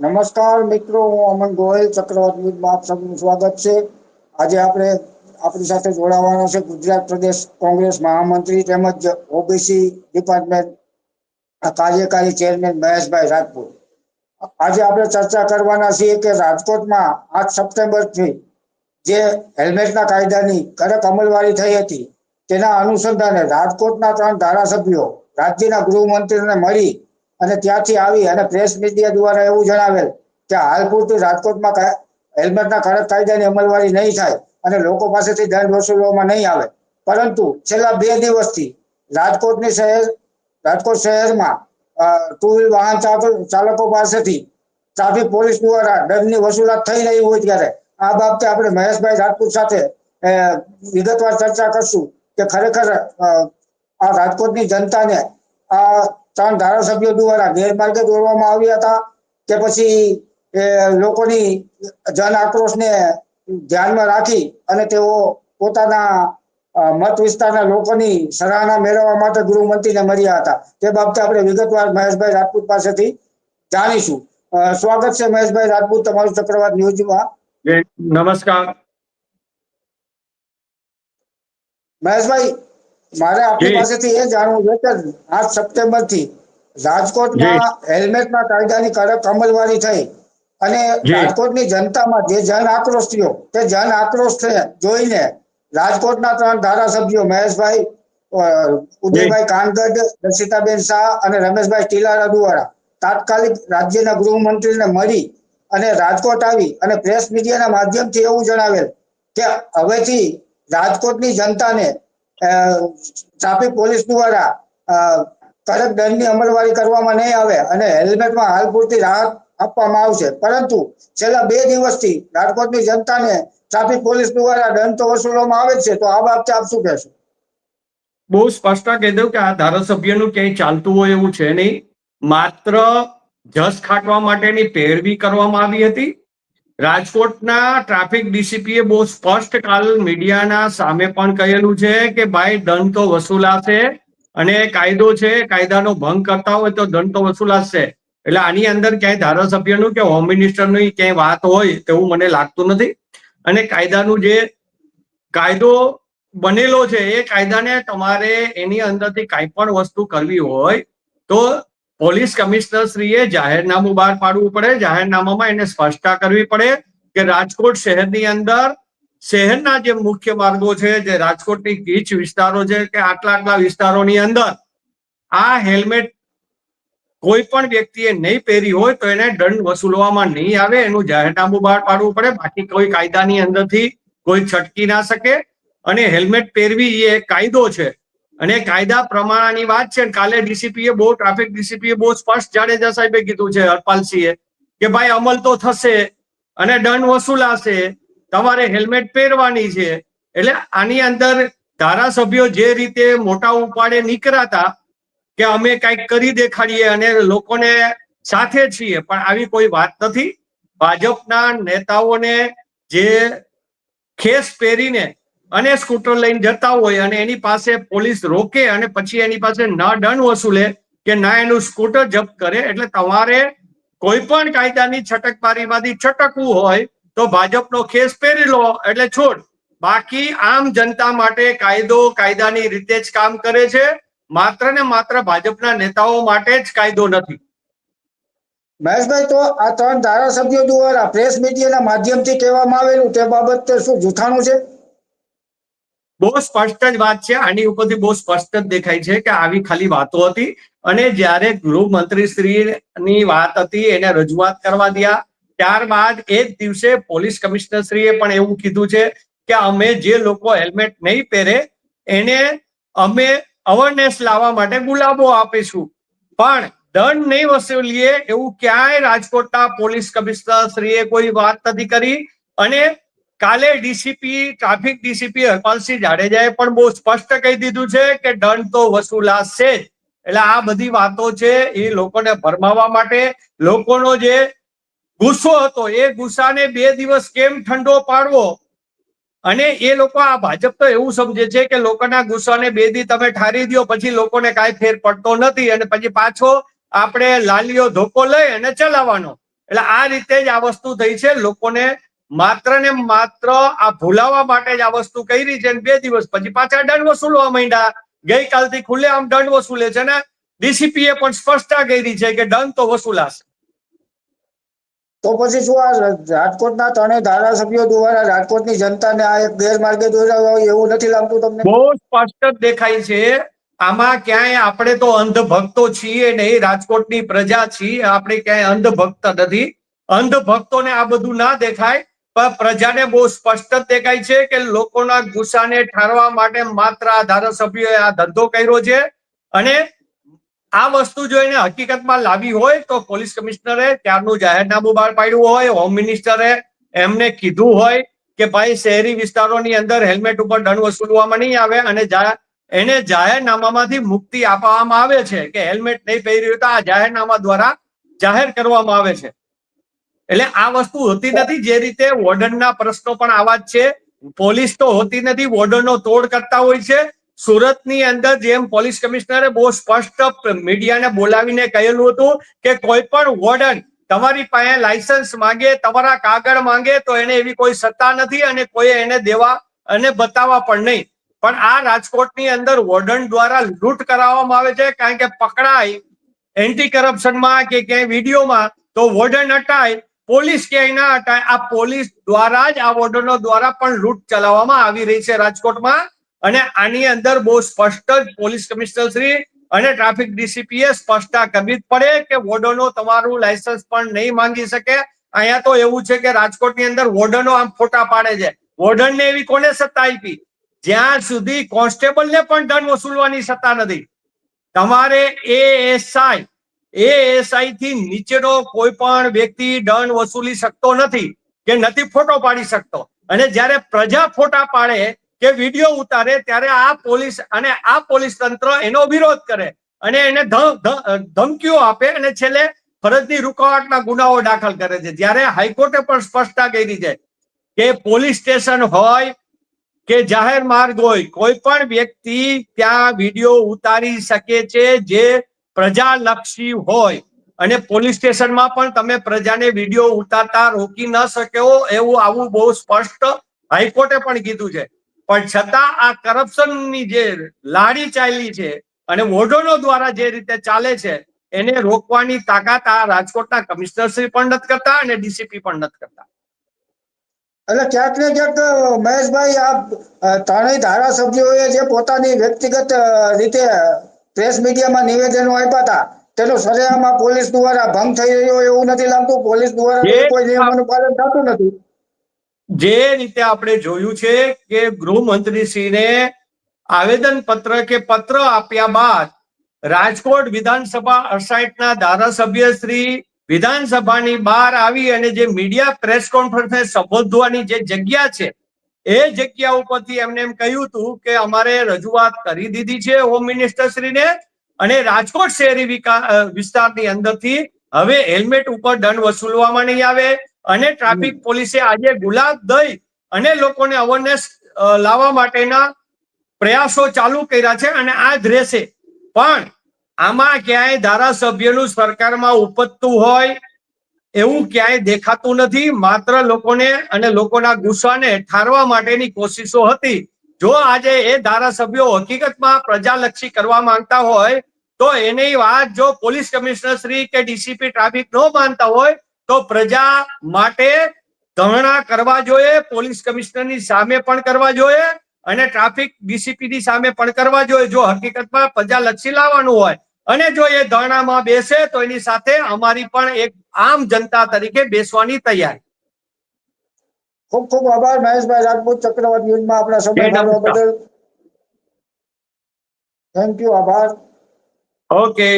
નમસ્કાર મિત્રો, હું અમન ગોયલ ચક્રવાત ન્યૂઝમાં આપ સૌનું સ્વાગત છે. આજે આપણે આપણી સાથે જોડાવાના છે ગુજરાત પ્રદેશ કોંગ્રેસ મહામંત્રી તેમજ ઓબીસી ડિપાર્ટમેન્ટ કાર્યકારી ચેરમેન મહેશભાઈ રાજપૂત. આજે આપણે ચર્ચા કરવાના છીએ કે રાજકોટમાં આઠ સપ્ટેમ્બરથી જે હેલ્મેટના કાયદાની કડક અમલવારી થઈ હતી, તેના અનુસંધાને રાજકોટના ત્રણ ધારાસભ્યો રાજ્યના ગૃહમંત્રીને મળી અને ત્યાંથી આવી અને પ્રેસ મીડિયા દ્વારા એવું જણાવેલ કે હાલ પૂરતું રાજકોટમાં હેલ્મેટના કડક કાયદાની અમલવારી નહીં થાય અને લોકો પાસેથી દંડ વસૂલવામાં નહીં આવે. પરંતુ છેલ્લા બે દિવસથી રાજકોટની શહેર, રાજકોટ શહેરમાં ટુ વ્હીલ વાહન ચાલકો પાસેથી ટ્રાફિક પોલીસ દ્વારા દંડની વસૂલાત થઈ રહી હોય ત્યારે આ બાબતે આપણે મહેશભાઈ રાજપૂત સાથે વિગતવાર ચર્ચા કરશું કે ખરેખર આ રાજકોટની જનતાને આ ત્રણ ધારાસભ્યો દ્વારા ગેરમાર્ગે દોરવામાં આવ્યા હતા કે પછી લોકોની જન આક્રોશને ધ્યાનમાં રાખી અને તેઓ પોતાના મત વિસ્તારના લોકોની સરાહના મેળવવા માટે ગૃહમંત્રીને મળ્યા હતા. તે બાબતે આપણે વિગતવાર મહેશભાઈ રાજપૂત પાસેથી જાણીશું. સ્વાગત છે મહેશભાઈ રાજપૂત તમારું ચક્રવાત ન્યૂઝમાં. નમસ્કાર. મહેશભાઈ મારે આપની પાસેથી એ જાણવું છે કે આઠ સપ્ટેમ્બરથી રાજકોટમાં હેલ્મેટના કાયદાની કડક અમલવારી થઈ અને રાજકોટની જનતામાં જે જન આક્રોશ થયો તે જન આક્રોશ જોઈને રાજકોટના ત્રણ ધારાસભ્યો મહેશભાઈ ઉદયભાઈ કાનગઢ દર્શિતાબેન શાહ અને રમેશભાઈ ટીલારા દ્વારા તાત્કાલિક રાજ્યના ગૃહમંત્રીને મળી અને રાજકોટ આવી અને પ્રેસ મીડિયાના માધ્યમથી એવું જણાવેલ કે હવેથી રાજકોટની જનતાને ટ્રાફિક પોલીસ દ્વારા કડક દંડની અમલવારી કરવામાં નહીં આવે અને હેલ્મેટમાં હાલ પૂરતી રાહત આપવામાં આવશે. પરંતુ છેલ્લા બે દિવસથી રાજકોટની જનતાને ટ્રાફિક પોલીસ દ્વારા દંડ તો વસૂલવામાં આવે છે, તો આ બાબતે આપ શું કહેશો? બહુ સ્પષ્ટ કહી દઉં કે આ ધારાસભ્યનું ક્યાંય ચાલતું હોય એવું છે નહીં. માત્ર જસ ખાટવા માટેની પેરવી કરવામાં આવી હતી. રાજકોટના ટ્રાફિક ડીસીપીએ બહુ સ્પષ્ટ કાલ મીડિયાના સામે પણ કહેલું છે કે ભાઈ દંડ તો વસૂલાશે અને કાયદો છે, કાયદાનો ભંગ કરતા હોય તો દંડ તો વસૂલાશે. એટલે આની અંદર ક્યાંય ધારાસભ્યનું કે હોમ મિનિસ્ટરની ક્યાંય વાત હોય તેવું મને લાગતું નથી. અને કાયદાનું જે કાયદો બનેલો છે, એ કાયદાને તમારે એની અંદરથી કાંઈ પણ વસ્તુ કરવી હોય તો પોલીસ કમિશનર શ્રીએ જાહેરનામું બહાર પાડવું પડે. જાહેરનામામાં એને સ્પષ્ટતા કરવી પડે કે રાજકોટ શહેરની અંદર શહેરના જે મુખ્ય માર્ગો છે, જે રાજકોટની ગીચ વિસ્તારો છે કે આટલા આટલા વિસ્તારોની અંદર આ હેલ્મેટ કોઈ પણ વ્યક્તિએ નહીં પહેરી હોય તો એને દંડ વસૂલવામાં નહીં આવે. એનું જાહેરનામું બહાર પાડવું પડે. બાકી કોઈ કાયદાની અંદરથી કોઈ છટકી ના શકે. અને હેલ્મેટ પહેરવી એ કાયદો છે. અને કાયદા પ્રમાણની વાત છે કાલે ડીસીપીએ બહુ ટ્રાફિક ડીસીપીએ બહુ સ્પષ્ટ જાડેજા સાહેબે કીધું છે, હરપાલસિંહે, કે ભાઈ અમલ તો થશે અને દંડ વસૂલાશે, તમારે હેલ્મેટ પહેરવાની છે. એટલે આની અંદર ધારાસભ્યો જે રીતે મોટા ઉપાડે નીકળ્યા કે અમે કંઈક કરી દેખાડીએ અને લોકોને સાથે છીએ, પણ આવી કોઈ વાત નથી. ભાજપના નેતાઓને જે ખેસ પહેરીને અને સ્કૂટર લઈને જતા હોય અને એની પાસે પોલીસ રોકે અને પછી એની પાસે ના દંડ વસૂલે કે ના એનું સ્કૂટર જપ્ત કરે, એટલે તમારે કોઈ પણ કાયદાની છટકબારીમાંથી છટકવું હોય તો ભાજપનો ખેસ પહેરી લો, એટલે છોડ. બાકી આમ જનતા માટે કાયદો કાયદાની રીતે જ કામ કરે છે, માત્ર ને માત્ર ભાજપના નેતાઓ માટે જ કાયદો નથી. મહેશભાઈ, તો આ ત્રણ ધારાસભ્યો દ્વારા પ્રેસ મીડિયાના માધ્યમથી કહેવામાં આવેલું તે બાબતે શું જૂઠાણું છે? બહુ સ્પષ્ટ જ વાત છે. આની ઉપરથી બહુ સ્પષ્ટ જ દેખાય છે કે આવી ખાલી વાતો હતી અને જ્યારે ગૃહમંત્રી શ્રીની વાત હતી, એને રજૂઆત કરવા દયા. ત્યારબાદ એ જ દિવસે પોલીસ કમિશનર શ્રીએ પણ એવું કીધું છે કે અમે જે લોકો હેલ્મેટ નહીં પહેરે, એને અમે અવેરનેસ લાવવા માટે ગુલાબો આપીશું. પણ દંડ નહીં વસૂલીએ એવું ક્યાંય રાજકોટના પોલીસ કમિશનર શ્રીએ કોઈ વાત નથી કરી અને કાલે ડીસીપી, ટ્રાફિક ડીસીપી હરપાલસિંહ જાડેજાએ પણ બહુ સ્પષ્ટ કહી દીધું છે કે દંડ તો વસૂલાશે એટલે આ બધી વાતો છે એ લોકોને ભરમાવા માટે. લોકોનો જે ગુસ્સો હતો, એ ગુસ્સાને બે દિવસ કેમ ઠંડો પાડવો? અને એ લોકો, આ ભાજપ તો એવું સમજે છે કે લોકોના ગુસ્સાને બે દી તમે ઠારી દો પછી લોકોને કાંઈ ફેર પડતો નથી. અને પછી પાછો આપણે લાલીઓ ધોકો લઈ અને ચલાવવાનો. એટલે આ રીતે જ આ વસ્તુ થઈ છે. લોકોને માત્ર ને માત્ર આ ભૂલાવા માટે જ આ વસ્તુ કરી છે બે દિવસ પછી પાછા દંડ વસૂલવા માંડ્યા. ગઈકાલથી ખુલ્લે આમ દંડ વસૂલે છે ને ડીસીપીએ પણ સ્પષ્ટતા કરી છે કે દંડ તો વસૂલાશે. તો પછી શું આ રાજકોટના ત્રણેય ધારાસભ્યો દ્વારા રાજકોટની જનતાને આ એક ગેરમાર્ગે દોરાવ્યા હોય એવું નથી લાગતું તમને? બહુ સ્પષ્ટ જ દેખાય છે. આમાં ક્યાંય આપણે તો અંધભક્તો છીએ નહીં રાજકોટની પ્રજા છીએ. આપણે ક્યાંય અંધભક્ત નથી. અંધભક્તોને આ બધું ના દેખાય. પ્રજાને બહુ સ્પષ્ટ દેખાય છે કે લોકોના ગુસ્સાને ઠારવા માટે માત્ર આ ધારાસભ્યોએ આ ધંધો કર્યો છે. અને આ વસ્તુ જો એને હકીકતમાં લાવી હોય તો પોલીસ કમિશનરે ત્યારનું જાહેરનામું બહાર પાડ્યું હોય, હોમ મિનિસ્ટરે એમને કીધું હોય કે ભાઈ શહેરી વિસ્તારોની અંદર હેલ્મેટ ઉપર દંડ વસૂલવામાં નહીં આવે અને એને જાહેરનામામાંથી મુક્તિ આપવામાં આવે છે કે હેલ્મેટ નહીં પહેર્યું તો આ જાહેરનામા દ્વારા જાહેર કરવામાં આવે છે. એટલે આ વસ્તુ હોતી નથી જે રીતે વોર્ડનના પ્રશ્નો પણ આવા જ છે. પોલીસ તો હોતી નથી, વોર્ડનનો તોડ કરતા હોય છે. સુરતની અંદર જેમ પોલીસ કમિશનરે બહુ સ્પષ્ટ મીડિયાને બોલાવીને કહેલું હતું કે કોઈ પણ વોર્ડન તમારી પાસે લાયસન્સ માંગે, તમારા કાગળ માંગે તો એને એવી કોઈ સત્તા નથી અને કોઈ એને દેવા અને બતાવવા પણ નહીં. પણ આ રાજકોટની અંદર વોર્ડન દ્વારા લૂંટ કરાવવામાં આવે છે કારણ કે પકડાય એન્ટી કરપ્શનમાં કે ક્યાંય વિડીયોમાં તો વોર્ડન હટાય પોલીસ ક્યાંય ના હટાય. આ પોલીસ દ્વારા જ, આ વોર્ડનો દ્વારા પણ લૂંટ ચલાવવામાં આવી રહી છે રાજકોટમાં. અને આની અંદર બહુ સ્પષ્ટ જ પોલીસ કમિશનર શ્રી અને ટ્રાફિક ડીસીપીએ સ્પષ્ટતા કરવી જ પડે કે વોર્ડનો તમારું લાયસન્સ પણ નહીં માંગી શકે. અહીંયા તો એવું છે કે રાજકોટની અંદર વોર્ડનો આમ ફોટા પાડે છે. વોર્ડનને એવી કોને સત્તા આપી? જ્યાં સુધી કોન્સ્ટેબલને પણ દંડ વસૂલવાની સત્તા નથી. તમારે એએસઆઈ એએસઆઈ થી નીચેનો કોઈ પણ વ્યક્તિ દંડ વસૂલી શકતો નથી કે નથી ફોટો પાડી શકતો. અને જ્યારે પ્રજા ફોટા પાડે કે વીડિયો ઉતારે ત્યારે આ પોલીસ અને આ પોલીસ તંત્ર એનો વિરોધ કરે અને એને ધમકીઓ આપે અને છેલ્લે ફરજની રૂકાવટના ગુનાઓ દાખલ કરે છે. જ્યારે હાઈકોર્ટે પણ સ્પષ્ટતા કરી છે કે પોલીસ સ્ટેશન હોય કે જાહેર માર્ગ હોય, કોઈ પણ વ્યક્તિ ત્યાં વીડિયો ઉતારી શકે છે જે પ્રજાલક્ષી હોય. અને પોલીસ સ્ટેશનમાં પણ તમે પ્રજાને વીડિયો ઉતારતા રોકી ન શક્યો એવું આવું બહુ સ્પષ્ટ હાઈકોર્ટે પણ કીધું છે. પણ છતાં આ કરપ્શનની જે લાડી ચાલી છે અને વોર્ડનો દ્વારા જે રીતે ચાલે છે, એને રોકવાની તાકાત આ રાજકોટના કમિશનરશ્રી પણ નથી કરતા અને ડીસીપી પણ નથી કરતા. એટલે ક્યાંક ને ક્યાંક મહેશભાઈ આ ત્રણેય ધારાસભ્યોએ જે પોતાની વ્યક્તિગત રીતે પ્રેસ મીડિયામાં નિવેદનો આપ્યા હતા. તેનો સરેઆમાં પોલીસ દ્વારા ભંગ થઈ રહ્યો એવું નથી લાગતું. પોલીસ દ્વારા કોઈ નિયમોનું પાલન થતું નથી. જે રીતે આપણે જોયું છે કે ગૃહમંત્રીશ્રીને આવેદન પત્ર કે પત્ર આપ્યા બાદ રાજકોટ વિધાનસભા અડસાઠના ધારાસભ્ય શ્રી વિધાનસભાની બહાર આવી અને જે મીડિયા પ્રેસ કોન્ફરન્સને સંબોધવાની જે જગ્યા છે એ જગ્યા ઉપરથી એમને એમ કહ્યું હતું કે અમારે રજૂઆત કરી દીધી છે હોમ મિનિસ્ટર શ્રીને અને રાજકોટ શહેરી વિસ્તારની અંદરથી હવે હેલ્મેટ ઉપર દંડ વસૂલવામાં નહીં આવે અને ટ્રાફિક પોલીસે આજે ગુલાબ દઈ અને લોકોને અવેરનેસ લાવવા માટેના પ્રયાસો ચાલુ કર્યા છે અને આ જ રહેશે. પણ આમાં ક્યાંય ધારાસભ્યનું સરકારમાં ઉપજતું હોય એવું ક્યાંય દેખાતું નથી. માત્ર લોકોને અને લોકોના ગુસ્સાને ઠારવા માટેની કોશિશો હતી. જો આજે એ ધારાસભ્યો હકીકતમાં પ્રજાલક્ષી કરવા માંગતા હોય, તો એની વાત જો પોલીસ કમિશનર શ્રી કે ડીસીપી ટ્રાફિક ન માનતા હોય, તો પ્રજા માટે ધરણા કરવા જોઈએ, પોલીસ કમિશનરની સામે પણ કરવા જોઈએ અને ટ્રાફિક ડીસીપી ની સામે પણ કરવા જોઈએ. જો હકીકતમાં પ્રજાલક્ષી લાવવાનું હોય અને જો એ ધરણામાં બેસે તો એની સાથે અમારી પણ એક આમ જનતા તરીકે બેસવાની તૈયારી. ખૂબ ખૂબ આભાર મહેશભાઈ રાજપૂત ચક્રવર્તી ન્યૂઝમાં આપણા સમય બદલ. થેન્ક યુ આભાર. ઓકે